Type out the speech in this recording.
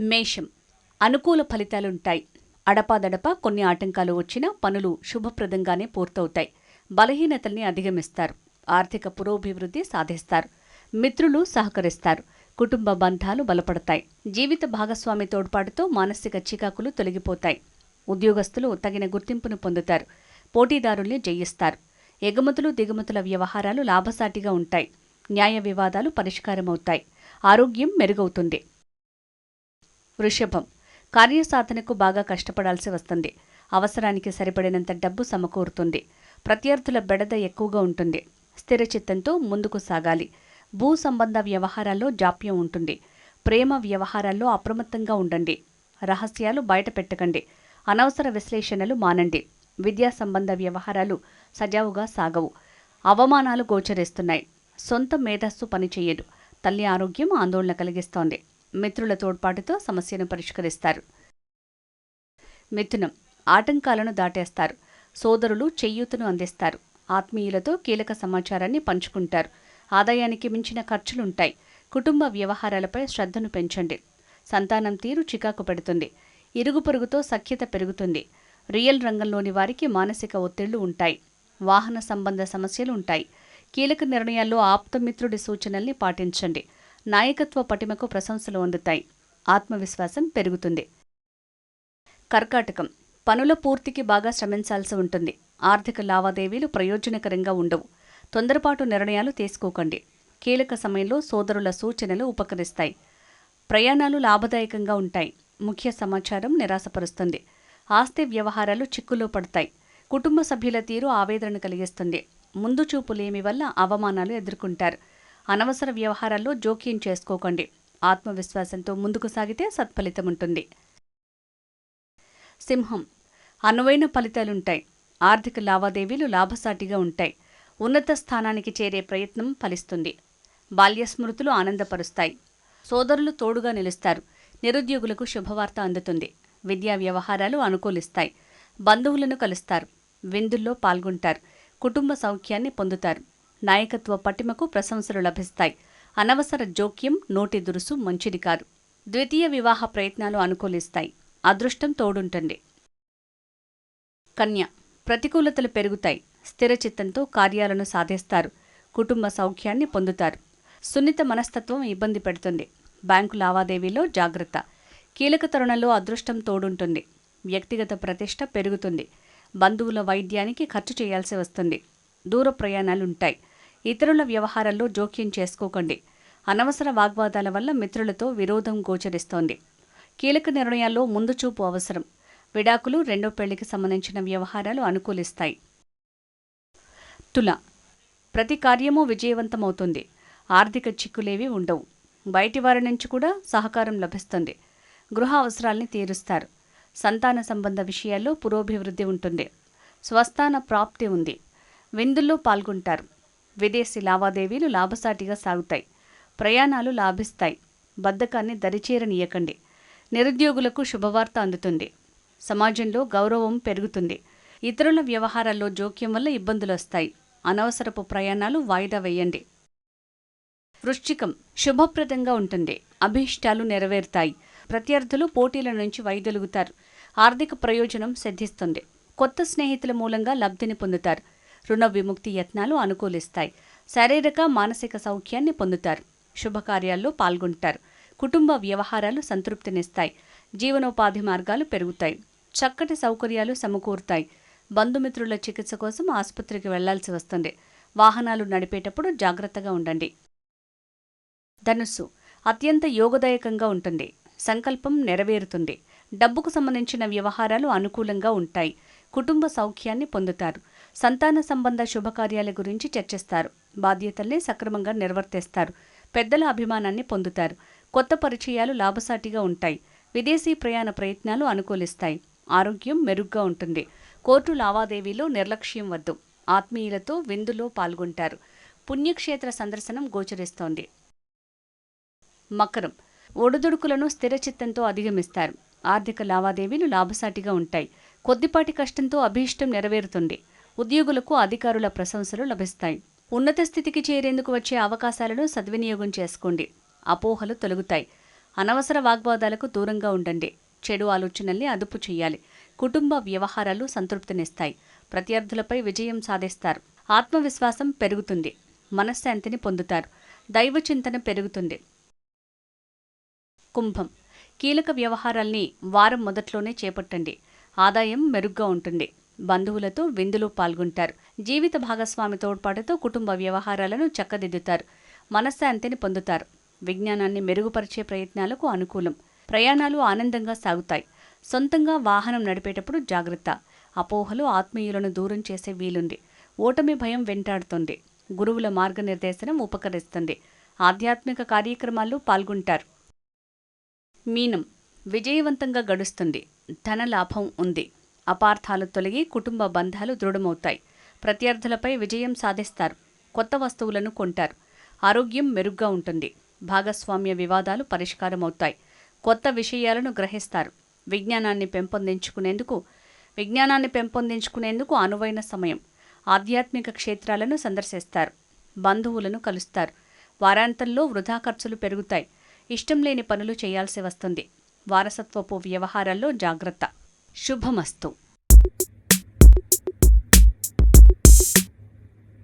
మేషం. అనుకూల ఫలితాలుంటాయి. అడపాదడపా కొన్ని ఆటంకాలు వచ్చినా పనులు శుభప్రదంగానే పూర్తవుతాయి. బలహీనతల్ని అధిగమిస్తారు. ఆర్థిక పురోభివృద్ధి సాధిస్తారు. మిత్రులు సహకరిస్తారు. కుటుంబ బంధాలు బలపడతాయి. జీవిత భాగస్వామి తోడ్పాటుతో మానసిక చికాకులు తొలగిపోతాయి. ఉద్యోగస్తులు తగిన గుర్తింపును పొందుతారు. పోటీదారుల్ని జయిస్తారు. ఎగుమతులు దిగుమతుల వ్యవహారాలు లాభసాటిగా ఉంటాయి. న్యాయ వివాదాలు పరిష్కారమవుతాయి. ఆరోగ్యం మెరుగవుతుంది. వృషభం. కార్యసాధనకు బాగా కష్టపడాల్సి వస్తుంది. అవసరానికి సరిపడినంత డబ్బు సమకూరుతుంది. ప్రత్యర్థుల బెడద ఎక్కువగా ఉంటుంది. స్థిర చిత్తంతో ముందుకు సాగాలి. భూ సంబంధ వ్యవహారాల్లో జాప్యం ఉంటుంది. ప్రేమ వ్యవహారాల్లో అప్రమత్తంగా ఉండండి. రహస్యాలు బయట పెట్టకండి. అనవసర విశ్లేషణలు మానండి. విద్యా సంబంధ వ్యవహారాలు సజావుగా సాగవు. అవమానాలు గోచరిస్తున్నాయి. సొంత మేధస్సు పనిచేయదు. తల్లి ఆరోగ్యం ఆందోళన కలిగిస్తోంది. మిత్రుల తోడ్పాటుతో సమస్యను పరిష్కరిస్తారు. మిథునం. ఆటంకాలను దాటేస్తారు. సోదరులు చెయ్యూతను అందిస్తారు. ఆత్మీయులతో కీలక సమాచారాన్ని పంచుకుంటారు. ఆదాయానికి మించిన ఖర్చులుంటాయి. కుటుంబ వ్యవహారాలపై శ్రద్ధను పెంచండి. సంతానం తీరు చికాకు పెడుతుంది. ఇరుగు పొరుగుతో సఖ్యత పెరుగుతుంది. రియల్ రంగంలోని వారికి మానసిక ఒత్తిళ్ళు ఉంటాయి. వాహన సంబంధ సమస్యలు ఉంటాయి. కీలక నిర్ణయాల్లో ఆప్తమిత్రుడి సూచనల్ని పాటించండి. నాయకత్వ పటిమకు ప్రశంసలు అందుతాయి. ఆత్మవిశ్వాసం పెరుగుతుంది. కర్కాటకం. పనుల పూర్తికి బాగా శ్రమించాల్సి ఉంటుంది. ఆర్థిక లావాదేవీలు ప్రయోజనకరంగా ఉండవు. తొందరపాటు నిర్ణయాలు తీసుకోకండి. కీలక సమయంలో సోదరుల సూచనలు ఉపకరిస్తాయి. ప్రయాణాలు లాభదాయకంగా ఉంటాయి. ముఖ్య సమాచారం నిరాశపరుస్తుంది. ఆస్తి వ్యవహారాలు చిక్కులో పడతాయి. కుటుంబ సభ్యుల తీరు ఆవేదన కలిగిస్తుంది. ముందు చూపులేమి వల్ల అవమానాలు ఎదుర్కొంటారు. అనవసర వ్యవహారాల్లో జోక్యం చేసుకోకండి. ఆత్మవిశ్వాసంతో ముందుకు సాగితే సత్ఫలితం ఉంటుంది. సింహం. అనువైన ఫలితాలుంటాయి. ఆర్థిక లావాదేవీలు లాభసాటిగా ఉంటాయి. ఉన్నత స్థానానికి చేరే ప్రయత్నం ఫలిస్తుంది. బాల్య స్మృతులు ఆనందపరుస్తాయి. సోదరులు తోడుగా నిలుస్తారు. నిరుద్యోగులకు శుభవార్త అందుతుంది. విద్యా వ్యవహారాలు అనుకూలిస్తాయి. బంధువులను కలుస్తారు. విందుల్లో పాల్గొంటారు. కుటుంబ సౌఖ్యాన్ని పొందుతారు. నాయకత్వ పటిమకు ప్రశంసలు లభిస్తాయి. అనవసర జోక్యం నోటి దురుసు మంచిది కాదు. ద్వితీయ వివాహ ప్రయత్నాలు అనుకూలిస్తాయి. అదృష్టం తోడుంటుంది. కన్య. ప్రతికూలతలు పెరుగుతాయి. స్థిరచిత్తంతో కార్యాలను సాధిస్తారు. కుటుంబ సౌఖ్యాన్ని పొందుతారు. సున్నిత మనస్తత్వం ఇబ్బంది పెడుతుంది. బ్యాంకు లావాదేవీలో జాగ్రత్త. కీలక తరుణంలో అదృష్టం తోడుంటుంది. వ్యక్తిగత ప్రతిష్ట పెరుగుతుంది. బంధువుల వైద్యానికి ఖర్చు చేయాల్సి వస్తుంది. దూర ప్రయాణాలుంటాయి. ఇతరుల వ్యవహారాల్లో జోక్యం చేసుకోకండి. అనవసర వాగ్వాదాల వల్ల మిత్రులతో విరోధం గోచరిస్తోంది. కీలక నిర్ణయాల్లో ముందు చూపు అవసరం. విడాకులు రెండో పెళ్ళికి సంబంధించిన వ్యవహారాలు అనుకూలిస్తాయి. తుల. ప్రతి కార్యమూ విజయవంతమవుతుంది. ఆర్థిక చిక్కులేవి ఉండవు. బయటి వారి నుంచి కూడా సహకారం లభిస్తుంది. గృహ అవసరాల్ని తీరుస్తారు. సంతాన సంబంధ విషయాల్లో పురోభివృద్ధి ఉంటుంది. స్వస్థాన ప్రాప్తి ఉంది. విందుల్లో పాల్గొంటారు. విదేశీ లావాదేవీలు లాభసాటిగా సాగుతాయి. ప్రయాణాలు లాభిస్తాయి. బద్ధకాన్ని దరిచేరనీయకండి. నిరుద్యోగులకు శుభవార్త అందుతుంది. సమాజంలో గౌరవం పెరుగుతుంది. ఇతరుల వ్యవహారాల్లో జోక్యం వల్ల ఇబ్బందులు వస్తాయి. అనవసరపు ప్రయాణాలు వాయిదా వేయండి. వృశ్చికం. శుభప్రదంగా ఉంటుంది. అభీష్టాలు నెరవేరుతాయి. ప్రత్యర్థులు పోటీల నుంచి వైదొలుగుతారు. ఆర్థిక ప్రయోజనం సిద్ధిస్తుంది. కొత్త స్నేహితుల మూలంగా లబ్ధిని పొందుతారు. రుణ విముక్తి యత్నాలు అనుకూలిస్తాయి. శారీరక మానసిక సౌఖ్యాన్ని పొందుతారు. శుభకార్యాల్లో పాల్గొంటారు. కుటుంబ వ్యవహారాలు సంతృప్తినిస్తాయి. జీవనోపాధి మార్గాలు పెరుగుతాయి. చక్కటి సౌకర్యాలు సమకూరుతాయి. బంధుమిత్రుల చికిత్స కోసం ఆసుపత్రికి వెళ్ళాల్సి వస్తుంది. వాహనాలు నడిపేటప్పుడు జాగ్రత్తగా ఉండండి. ధనుస్సు. అత్యంత యోగదాయకంగా ఉంటుంది. సంకల్పం నెరవేరుతుంది. డబ్బుకు సంబంధించిన వ్యవహారాలు అనుకూలంగా ఉంటాయి. కుటుంబ సౌఖ్యాన్ని పొందుతారు. సంతాన సంబంధ శుభకార్యాల గురించి చర్చిస్తారు. బాధ్యతల్ని సక్రమంగా నిర్వర్తిస్తారు. పెద్దల అభిమానాన్ని పొందుతారు. కొత్త పరిచయాలు లాభసాటిగా ఉంటాయి. విదేశీ ప్రయాణ ప్రయత్నాలు అనుకూలిస్తాయి. ఆరోగ్యం మెరుగ్గా ఉంటుంది. కోర్టు లావాదేవీలో నిర్లక్ష్యం వద్దు. ఆత్మీయులతో విందులో పాల్గొంటారు. పుణ్యక్షేత్ర సందర్శనం గోచరిస్తోంది. మకరం. ఒడుదుడుకులను స్థిరచిత్తంతో అధిగమిస్తారు. ఆర్థిక లావాదేవీలు లాభసాటిగా ఉంటాయి. కొద్దిపాటి కష్టంతో అభీష్టం నెరవేరుతుంది. ఉద్యోగులకు అధికారుల ప్రశంసలు లభిస్తాయి. ఉన్నత స్థితికి చేరేందుకు వచ్చే అవకాశాలను సద్వినియోగం చేసుకోండి. అపోహలు తొలగుతాయి. అనవసర వాగ్వాదాలకు దూరంగా ఉండండి. చెడు ఆలోచనల్ని అదుపు చేయాలి. కుటుంబ వ్యవహారాలు సంతృప్తినిస్తాయి. ప్రత్యర్థులపై విజయం సాధిస్తారు. ఆత్మవిశ్వాసం పెరుగుతుంది. మనశ్శాంతిని పొందుతారు. దైవ చింతన పెరుగుతుంది. కుంభం. కీలక వ్యవహారాల్ని వారం మొదట్లోనే చేపట్టండి. ఆదాయం మెరుగ్గా ఉంటుంది. బంధువులతో విందులో పాల్గొంటారు. జీవిత భాగస్వామి తోడ్పాటుతో కుటుంబ వ్యవహారాలను చక్కదిద్దుతారు. మనశ్శాంతిని పొందుతారు. విజ్ఞానాన్ని మెరుగుపరిచే ప్రయత్నాలకు అనుకూలం. ప్రయాణాలు ఆనందంగా సాగుతాయి. సొంతంగా వాహనం నడిపేటప్పుడు జాగ్రత్త. అపోహలు ఆత్మీయులను దూరం చేసే వీలుంది. ఓటమి భయం వెంటాడుతుంది. గురువుల మార్గనిర్దేశనం ఉపకరిస్తుంది. ఆధ్యాత్మిక కార్యక్రమాల్లో పాల్గొంటారు. మీనం. విజయవంతంగా గడుస్తుంది. ధన లాభం ఉంది. అపార్థాలు తొలగి కుటుంబ బంధాలు దృఢమవుతాయి. ప్రత్యర్థులపై విజయం సాధిస్తారు. కొత్త వస్తువులను కొంటారు. ఆరోగ్యం మెరుగ్గా ఉంటుంది. భాగస్వామ్య వివాదాలు పరిష్కారమవుతాయి. కొత్త విషయాలను గ్రహిస్తారు. విజ్ఞానాన్ని పెంపొందించుకునేందుకు విజ్ఞానాన్ని పెంపొందించుకునేందుకు అనువైన సమయం. ఆధ్యాత్మిక క్షేత్రాలను సందర్శిస్తారు. బంధువులను కలుస్తారు. వారాంతంలో వృధా ఖర్చులు పెరుగుతాయి. ఇష్టం లేని పనులు చేయాల్సి వస్తుంది. వారసత్వపు వ్యవహారాల్లో జాగ్రత్త. शुभमस्तु।